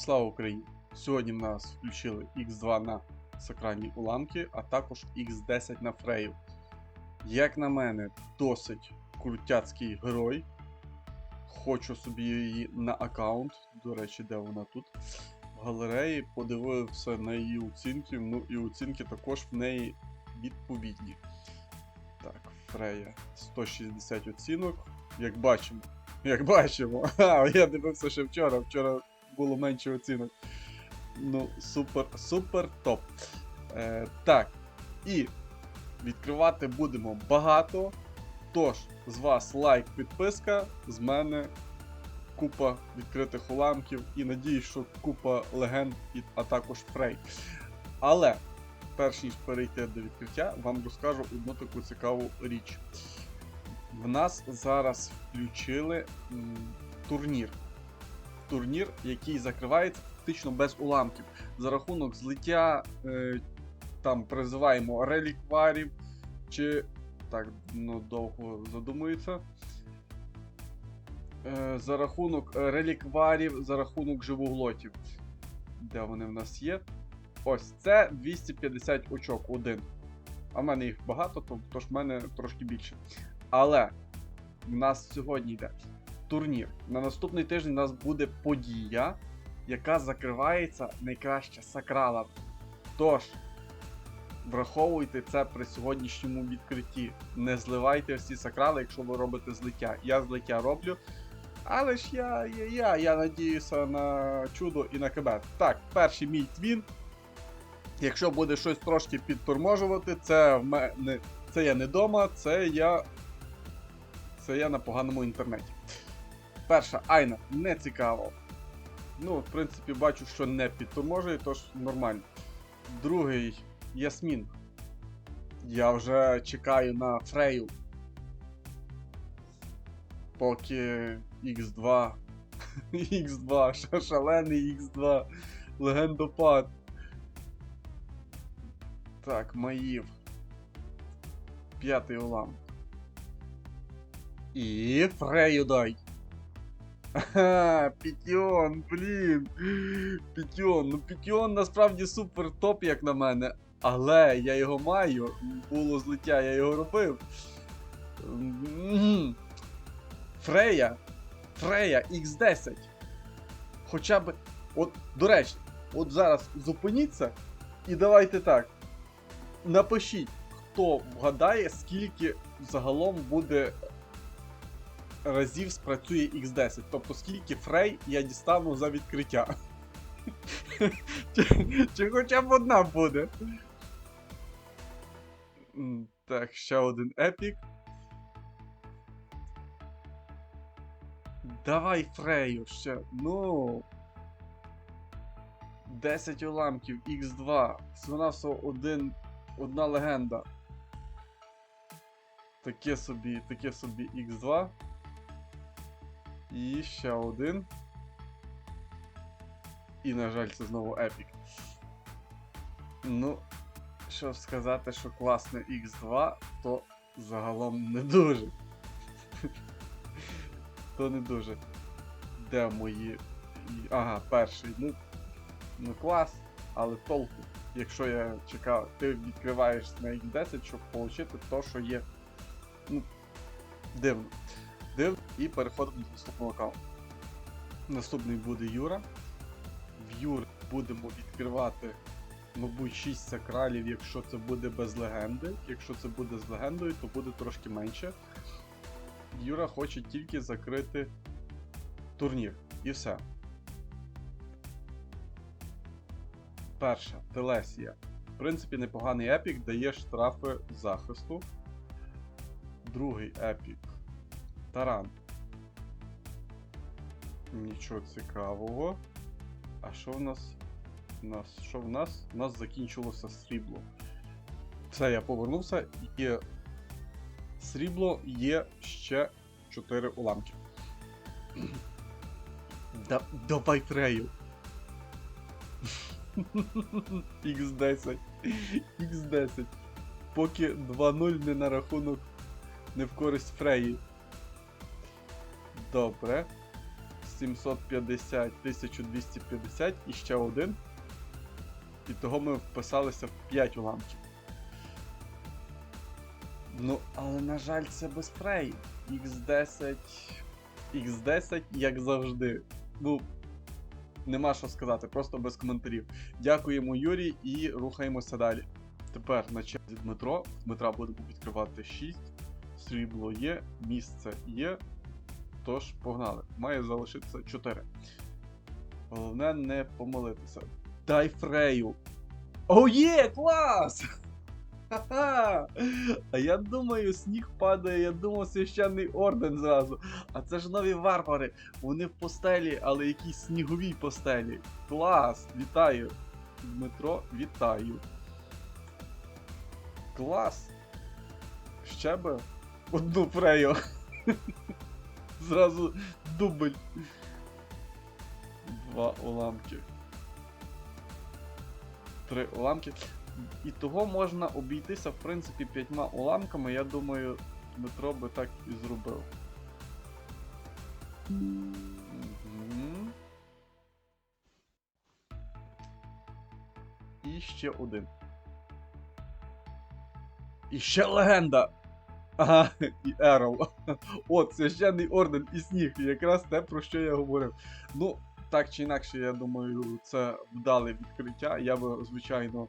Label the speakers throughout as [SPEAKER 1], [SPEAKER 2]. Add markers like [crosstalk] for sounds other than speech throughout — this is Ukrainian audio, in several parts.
[SPEAKER 1] Слава Україні! Сьогодні в нас включили X2 на сакральні уламки, а також X10 на Фрею. Як на мене, досить крутяцький герой. Хочу собі її на аккаунт. До речі, де вона тут? В галереї подивився на її оцінки. Ну і оцінки також в неї відповідні. Так, Фрея 160 оцінок. Як бачимо. Як бачимо. [laughs] А, я дивився ще вчора. Вчора було менше оцінок. Ну, супер, супер топ. Е, так. І відкривати будемо багато. Тож, з вас лайк, підписка, з мене купа відкритих уламків і надіюсь, що купа легенд, а також фрей. Але, перш ніж перейти до відкриття, вам розкажу одну таку цікаву річ. В нас зараз включили м, турнір. Турнір, який закривається фактично без уламків. За рахунок злиття е, там призиваємо релікварів, чи так ну, довго задумується. Е, за рахунок релікварів, за рахунок живоглотів. Де вони в нас є? Ось це 250 очок один. А в мене їх багато, то- тож в мене трошки більше. Але в нас сьогодні йде турнір. На наступний тиждень у нас буде подія, яка закривається найкраще сакралом. Тож, враховуйте це при сьогоднішньому відкритті. Не зливайте всі сакрали, якщо ви робите злиття. Я злиття роблю. Але ж я, я, я, я надіюся на чудо і на КБ. Так, перший мій твін. Якщо буде щось трошки підторможувати, це в мене. Це я не вдома, це я. Це я на поганому інтернеті. Перша Айна не цікаво. Ну, в принципі, бачу, що не підторможує, тож нормально. Другий Ясмін. Я вже чекаю на Фрею. Поки X2. X2, [laughs] шалений X2. Легендопад. Так, Маїв. П'ятий улам. І Фрею дай. Ага, Пітьон, блін. Пітьон. Ну Пітьон насправді супер топ, як на мене. Але я його маю. Було злиття, я його робив. Фрея. Фрея X10. Хоча б. От, до речі, от зараз зупиніться і давайте так. Напишіть, хто вгадає, скільки загалом буде разів спрацює X10. Тобто скільки фрей я дістану за відкриття. [laughs] чи, хоча б одна буде. Так, ще один епік. Давай Фрею ще. Ну. 10 уламків, X2. Всього один, одна легенда. Таке собі, таке собі X2. І ще один. І, на жаль, це знову епік. Ну, щоб сказати, що класне X2, то загалом не дуже. [laughs] то не дуже. Де мої. Ага, перший. Ну, ну клас, але толку. Якщо я чекав, ти відкриваєш на X10, щоб отримати то, що є. Ну, дивно. Дивно. І переходимо до наступного аккаунту. Наступний буде Юра. В Юр будемо відкривати, мабуть, 6 сакралів, якщо це буде без легенди. Якщо це буде з легендою, то буде трошки менше. Юра хоче тільки закрити турнір. І все. Перша Телесія. В принципі, непоганий епік, дає штрафи захисту. Другий епік. Таран. Нічого цікавого. А що в нас? Нас що в нас? У нас закінчилося срібло. Все, я повернувся. Є срібло, є ще 4 уламки. Да, давай Фрею. X10. X10. Поки 2-0 не на рахунок не в користь Фреї. Добре. 750, 1250 і ще один. І того ми вписалися в 5 уламків. Ну, але на жаль, це без фрей. X10. X10, як завжди. Ну, нема що сказати, просто без коментарів. Дякуємо Юрій і рухаємося далі. Тепер на черзі Дмитро. Дмитра будемо відкривати 6. Срібло є, місце є. Тож, погнали. Має залишитися 4. Головне не помилитися. Дай фрею. О, є! Клас! Ха-ха! А я думаю, сніг падає, я думав священний орден зразу. А це ж нові варвари. Вони в постелі, але якісь сніговій постелі. Клас! Вітаю! Дмитро, вітаю. Клас! Ще би одну фрею. [laughs] Зразу дубль. Два уламки. Три уламки. І того можна обійтися, в принципі, п'ятьма уламками. Я думаю, Дмитро би так і зробив. І ще один. І ще легенда! Ага, і Ерол. От, священний орден і сніг. Якраз те, про що я говорив. Ну, так чи інакше, я думаю, це вдале відкриття. Я би, звичайно,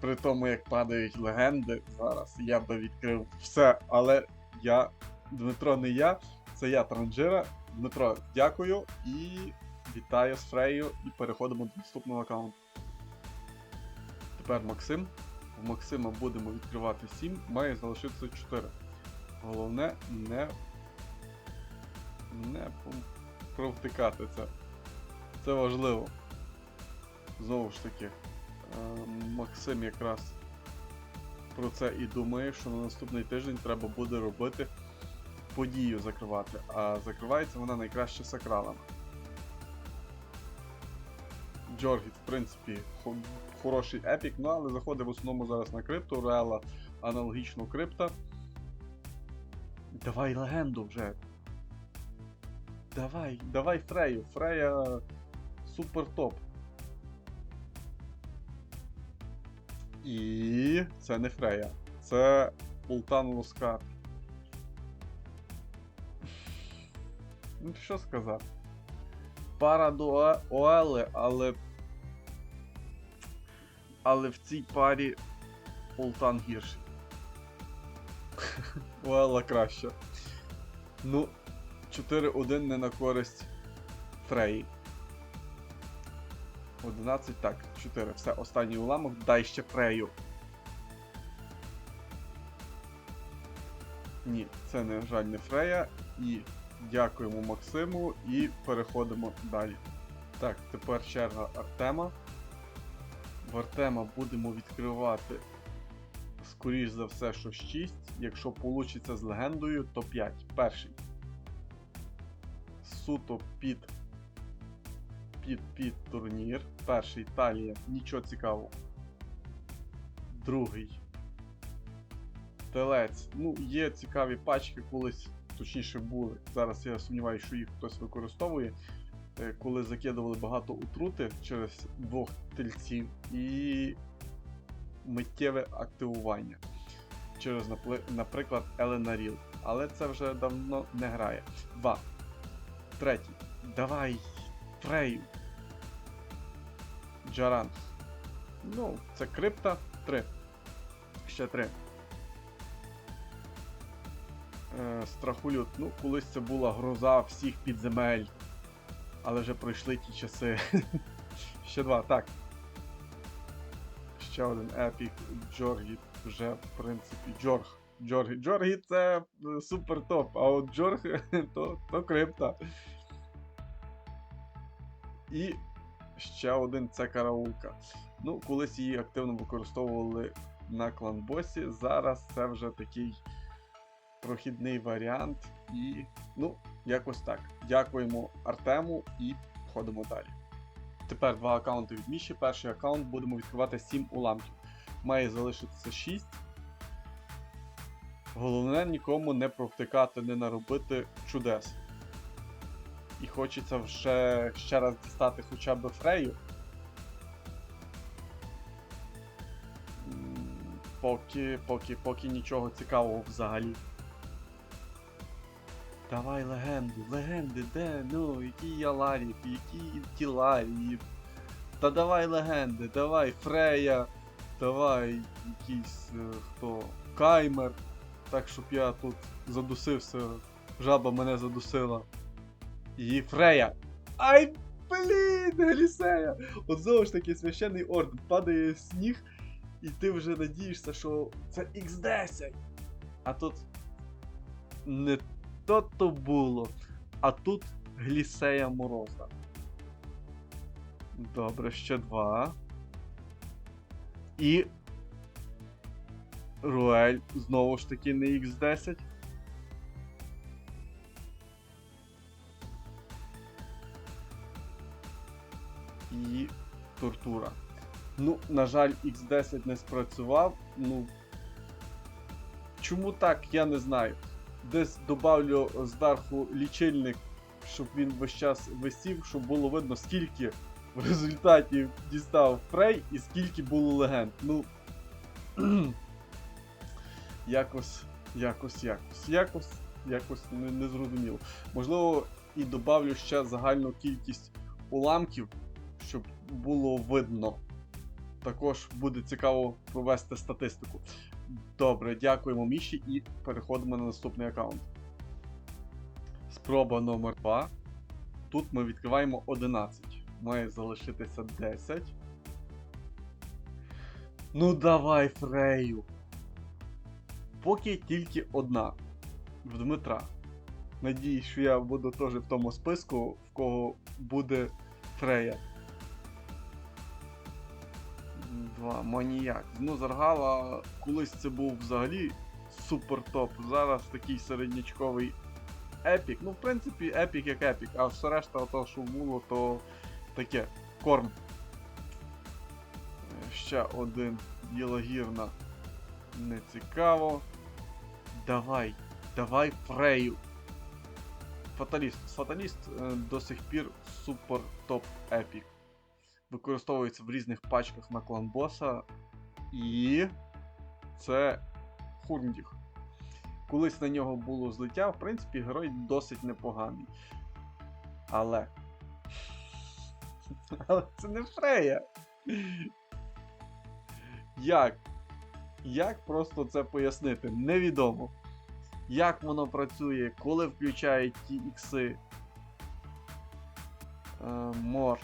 [SPEAKER 1] при тому, як падають легенди зараз, я би відкрив все. Але я, Дмитро, не я, це я транжира. Дмитро, дякую і вітаю з Фреєю. І переходимо до наступного аккаунту. Тепер Максим. В Максима будемо відкривати 7, має залишитися 4. Головне не, не провтикати це. Це важливо. Знову ж таки, е, Максим якраз про це і думає, що на наступний тиждень треба буде робити подію закривати. А закривається вона найкраще сакралами. Джоргіт, в принципі, хороший епік, ну але заходить в основному зараз на крипту, Реала аналогічно крипта. Давай легенду вже. Давай, давай Фрею. Фрея супер топ. І це не Фрея. Це Ултан Лускар. Ну, що сказати? Пара до Оели, але. Але в цій парі Ултан гірший. Оела краще. Ну, 4-1 не на користь Фреї. 11, так, 4. Все, останній уламок. Дай ще Фрею. Ні, це, на жаль, не Фрея. І дякуємо Максиму і переходимо далі. Так, тепер черга Артема. В Артема будемо відкривати, скоріш за все, що 6. Якщо вийде з легендою, то 5. Перший. Суто під під під турнір. Перший Талія, нічого цікавого. Другий. Телець. Ну, є цікаві пачки, колись, точніше були. Зараз я сумніваюся, що їх хтось використовує. Е, Коли закидували багато отрути через двох тельців і миттєве активування. Через, наприклад, Еленаріл. Але це вже давно не грає. Два. Третій. Давай. Фрею. Джарант. Ну, це крипта. Три. Ще три. Е, страхолют. Ну, колись це була гроза всіх підземель. Але вже пройшли ті часи. [laughs] Ще два, так. Ще один епік. Джоргі вже, в принципі, Джорг. Джоргі. Джоргі це е, супер топ, а от Джорг то, то крипта. І ще один це караулка. Ну, колись її активно використовували на кланбосі. Зараз це вже такий прохідний варіант. І, ну, якось так. Дякуємо Артему і ходимо далі. Тепер два аккаунти від Міші. Перший аккаунт будемо відкривати 7 уламків. Має залишитися 6. Головне нікому не провтикати, не наробити чудес. І хочеться вже ще раз дістати хоча б Фрею. Поки, поки, поки нічого цікавого взагалі. Давай легенди, легенди, де? Ну, який Яларів, який Тіларів. Та давай легенди, давай Фрея, давай якийсь е, хто. Каймер. Так, щоб я тут задусився. Жаба мене задусила. І Фрея. Ай, блін, Глісея! От знову ж таки священний орден. Падає сніг, і ти вже надієшся, що це X10. А тут не то то було. А тут Глісея Мороза. Добре, ще два. І. Руель знову ж таки не X10. І тортура. Ну, на жаль, X10 не спрацював. Ну. Чому так, я не знаю. Десь добавлю зверху лічильник, щоб він весь час висів, щоб було видно, скільки в результаті дістав Фрей і скільки було легенд. Ну. [clears throat] якось, якось, якось, якось, якось не, не зрозуміло. Можливо, і добавлю ще загальну кількість уламків, щоб було видно. Також буде цікаво провести статистику. Добре, дякуємо Міші і переходимо на наступний аккаунт. Спроба номер 2. Тут ми відкриваємо 11. Має залишитися 10. Ну давай, Фрею. Поки тільки одна. В Дмитра. Надіюсь, що я буду теж в тому списку, в кого буде Фрея. Два. Маніяк. Ну, Заргала колись це був взагалі супер топ. Зараз такий середнячковий епік. Ну, в принципі, епік як епік, а все решта того, що було, то таке. Корм. Ще один Єлагірна. Не цікаво. Давай, давай Фрею. Фаталіст. Фаталіст е, до сих пір супер топ епік. Використовується в різних пачках на клан боса. І це Хурндіг. Колись на нього було злиття, в принципі, герой досить непоганий. Але. [laughs] Але це не Фрея. Як? Як просто це пояснити? Невідомо. Як воно працює, коли включають ті ікси. Е, мор.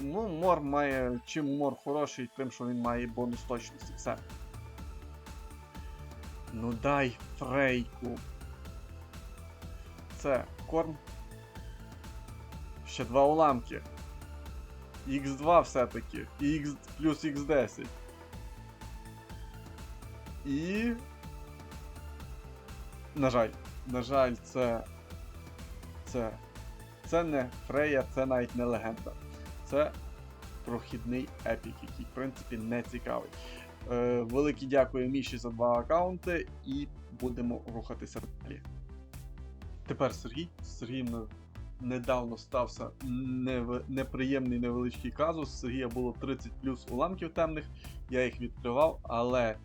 [SPEAKER 1] Ну, мор має. Чим мор хороший, тим, що він має бонус точності. Все. Ну дай фрейку. Це корм. Ще два уламки. Х2 все-таки. І X плюс Х10. І. На жаль, на жаль, це. Це. Це не Фрея, це навіть не легенда. Це прохідний епік, який, в принципі, не цікавий. Е, велике дякую Міші за два аккаунти і будемо рухатися далі. Тепер Сергій. З Сергієм недавно стався нев... неприємний невеличкий казус. Сергія було 30 плюс уламків темних, я їх відкривав, але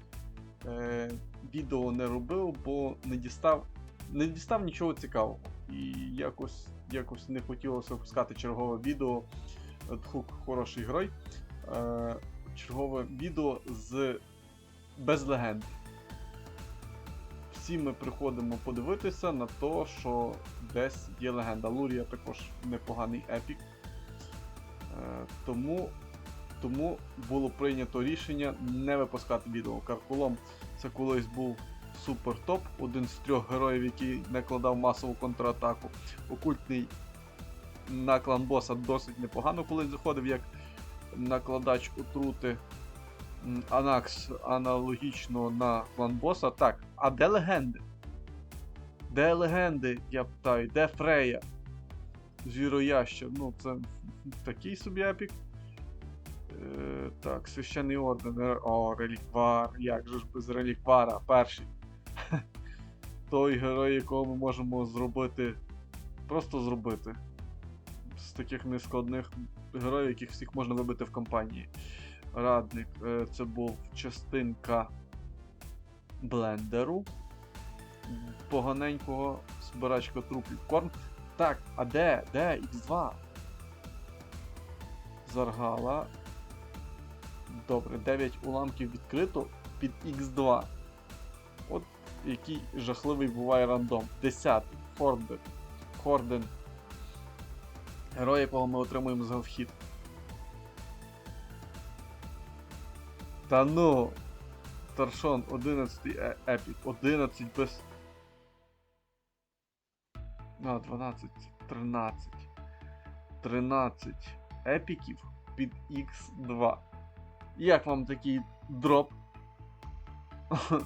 [SPEAKER 1] е, відео не робив, бо не дістав, не дістав нічого цікавого. І якось, якось не хотілося випускати чергове відео. Дхук хороший герой. Е, чергове відео з без легенд. Всі ми приходимо подивитися на те, що десь є легенда. Лурія також непоганий епік. Е, тому, тому було прийнято рішення не випускати відео. Каркулом це колись був супер топ, один з трьох героїв, який накладав масову контратаку. Окультний на клан боса досить непогано колись заходив як накладач отрути. Анакс аналогічно на клан боса. Так, а де легенди? Де легенди, я питаю, де Фрея? Звірояща. Ну, це такий собі епік. Е, так, священний орден. е, О, реліквар. Як же ж без реліквара? Перший. [laughs] Той герой, якого ми можемо зробити. Просто зробити. З таких нескладних героїв, яких всіх можна вибити в компанії. Радник е, це був частинка блендеру. Поганенького збирачка трупів. Корм. Так, а де? Де? Х2? Заргала. Добре, 9 уламків відкрито під Х2. От який жахливий буває рандом. 10. Хорден. Хорден. Герой, якого ми отримуємо за вхід. Та ну. Таршон 11 е- епік. 11 без. А, 12, 13. 13 епіків під Х2. Як вам такий дроп? [laughs]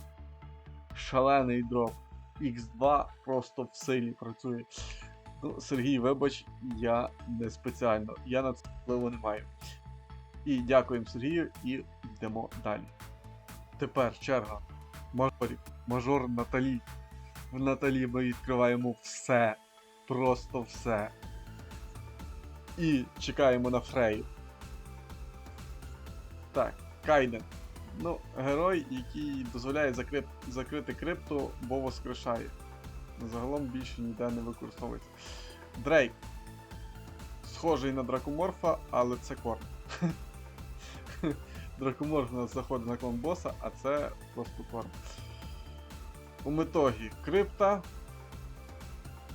[SPEAKER 1] Шалений дроп. Х2 просто в силі працює. Ну, Сергій, вибач, я не спеціально. Я на це впливу не маю. І дякуємо Сергію і йдемо далі. Тепер черга. Мажорів. Мажор Наталі. В Наталі ми відкриваємо все. Просто все. І чекаємо на Фрею. Так, Кайден. Ну, герой, який дозволяє закрит... закрити крипту, бо воскрешає. Загалом більше ніде не використовується. Дрейк. Схожий на дракоморфа, але це корм. [laughs] Дракоморф у нас заходить на клон боса, а це просто корм. У метогі крипта.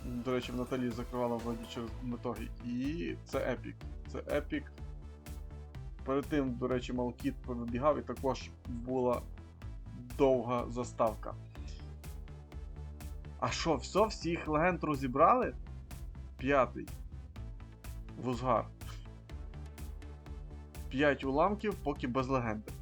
[SPEAKER 1] До речі, в Наталі закривала вроді через метогі. І це епік. Це епік. Перед тим, до речі, Малкіт повибігав і також була довга заставка. А що, все, всіх легенд розібрали? П'ятий. Вузгар. П'ять уламків, поки без легенди.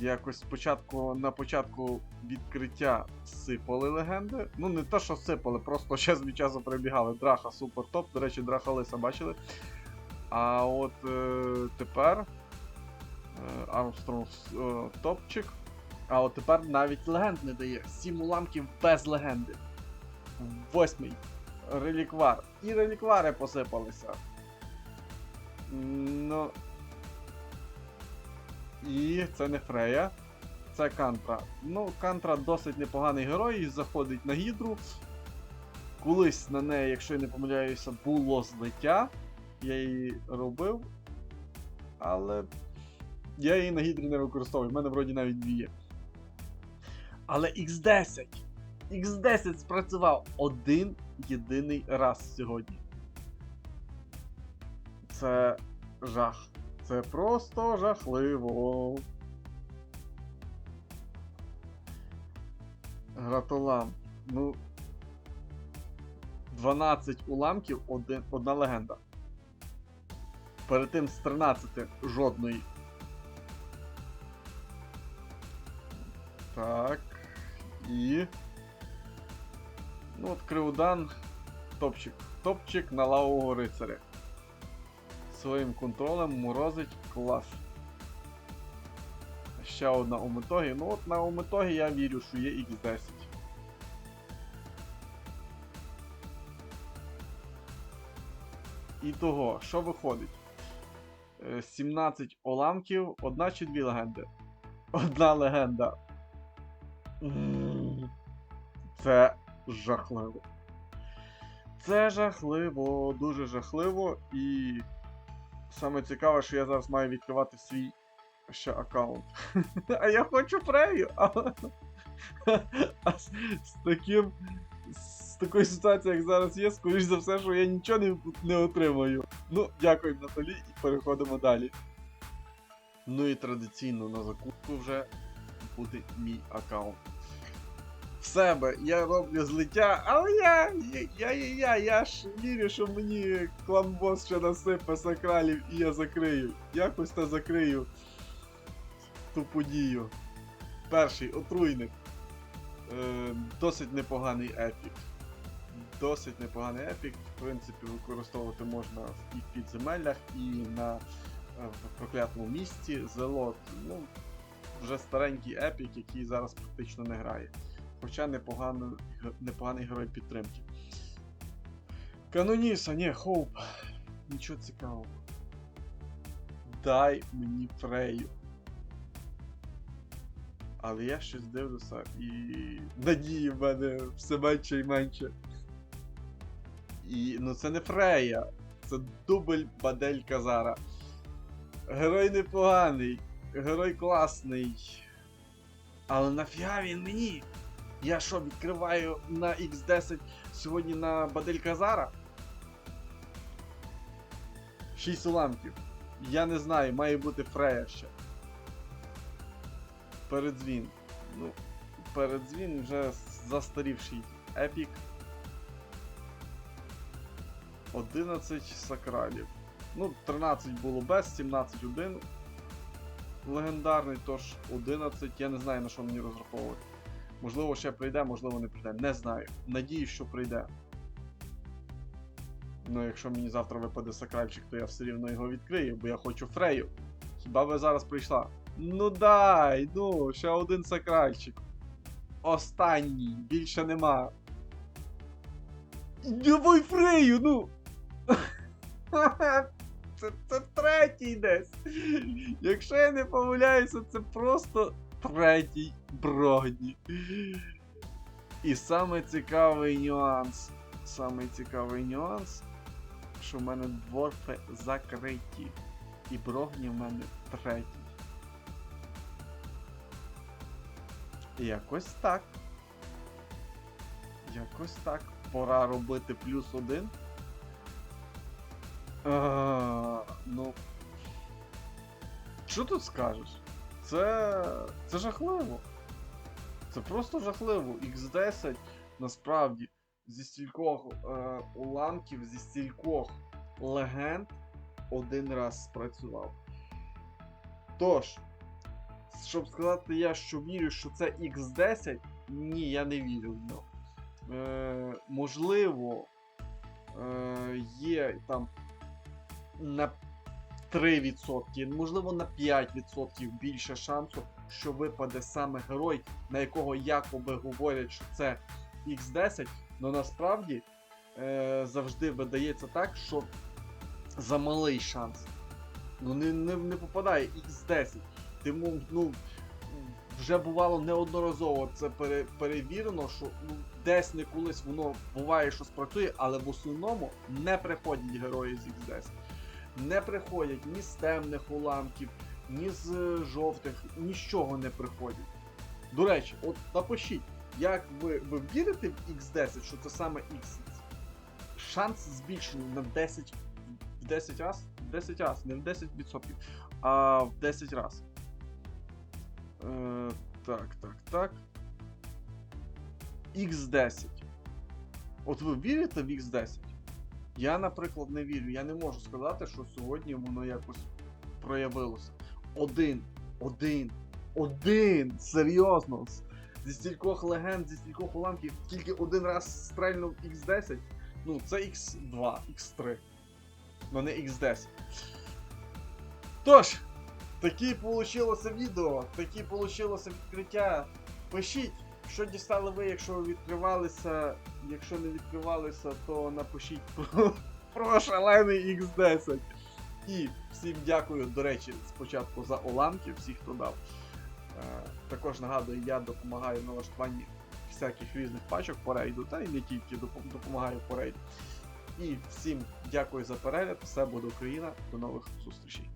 [SPEAKER 1] Якось спочатку на початку відкриття сипали легенди. Ну, не те, що сипали, просто [laughs] з від часу перебігали. Драха супер топ. До речі, Драха Лиса бачили. А от е, тепер. Е, Армстронг е, топчик. А от тепер навіть легенд не дає. Сім уламків без легенди. Восьмий. Реліквар. І реліквари посипалися. Ну. І це не Фрея. Це Кантра. Ну, Кантра досить непоганий герой, заходить на гідру. Колись на неї, якщо я не помиляюся, було злиття. Я її робив. Але я її на гідрі не використовую. В мене вроді навіть дві є. Але X10. X10 спрацював один єдиний раз сьогодні. Це жах. Це просто жахливо. Гратулам. Ну. 12 уламків, один, одна легенда. Перед тим з 13 жодної. Так. І. Ну от Криудан. Топчик. Топчик на лавового рицаря. Своїм контролем морозить клас. Ще одна Омитогі. Ну от на Омитогі я вірю, що є X10. І того, що виходить? Е, 17 уламків, одна чи дві легенди? Одна легенда. М, Це жахливо. Це жахливо, дуже жахливо. І саме цікаве, що я зараз маю відкривати свій ще аккаунт. [laughs] А я хочу прею. [laughs] А, з таким. З такою ситуацією, як зараз є, скоріш за все, що я нічого не, не отримаю. Ну, дякую, Наталі, і переходимо далі. Ну і традиційно на закупку вже буде мій аккаунт. Себе я роблю злиття, але я, я, я, я, я, ж вірю, що мені кламбос ще насипе сакралів і я закрию. Якось та закрию ту подію. Перший отруйник. Е, досить непоганий епік. Досить непоганий епік. В принципі, використовувати можна і в підземеллях, і на е, проклятому місці. Зелот. Ну, вже старенький епік, який зараз практично не грає. Хоча непогано, непоганий герой підтримки. Каноніса, ні, хоуп. Нічого цікавого. Дай мені Фрею. Але я щось дивлюся і надії в мене все менше і менше. І ну це не Фрея. Це дубль Бадель Казара. Герой непоганий, герой класний. Але нафіга він мені? Я що, відкриваю на X10 сьогодні на Бадель Казара? 6 уламків. Я не знаю, має бути Фрея ще. Передзвін. Ну, передзвін вже застарівший епік. 11 сакралів. Ну, 13 було без, 17 один. Легендарний, тож 11. Я не знаю на що мені розраховувати. Можливо, ще прийде, можливо, не прийде. Не знаю. Надіюсь, що прийде. Ну, якщо мені завтра випаде сакральчик, то я все рівно його відкрию, бо я хочу Фрею. Хіба би зараз прийшла? Ну дай, ну, ще один сакральчик. Останній, більше нема. Давай Фрею, ну! [laughs] Це, це третій десь. Якщо я не помиляюся, це просто третій брогні. І саме цікавий нюанс. Саме цікавий нюанс, що в мене дворфи закриті. І брогні в мене третій. Якось так. Якось так. Пора робити плюс один. А, ну. Що тут скажеш? Це. Це жахливо. Це просто жахливо. X10 насправді зі стількох е, уламків, зі стількох легенд один раз спрацював. Тож, щоб сказати я, що вірю, що це X10, ні, я не вірю в нього. Е, можливо, е, є там на 3%, можливо, на 5% більше шансу, що випаде саме герой, на якого якоби говорять, що це X10, але насправді е, завжди видається так, що за малий шанс. Ну, не, не, не попадає X10. Тому, ну, вже бувало неодноразово це пере, перевірено, що ну, десь не колись воно буває, що спрацює, але в основному не приходять герої з X10. Не приходять ні з темних уламків, ні з е, жовтих, нічого не приходять. До речі, от напишіть, як ви, ви вірите в X10, що це саме X? Шанс збільшений на 10 в 10 раз? В 10 раз, не в 10%, а в 10 раз. Е, так, так, так. X10. От ви вірите в X10? Я, наприклад, не вірю. Я не можу сказати, що сьогодні воно якось проявилося. Один, один, один! Серйозно! Зі стількох легенд, зі стількох уламків, тільки один раз стрельнув X10. Ну, це X2, X3. Ну не X10. Тож, таке получилося відео, таке получилося відкриття. Пишіть, що дістали ви, якщо відкривалися. Якщо не відкривалися, то напишіть про, про шалений X10. І всім дякую, до речі, спочатку за уламки, всіх, хто дав. Е, також нагадую, я допомагаю в налаштуванні всяких різних пачок по рейду, та й не тільки допомагаю по рейду. І всім дякую за перегляд. Все буде Україна. До нових зустрічей.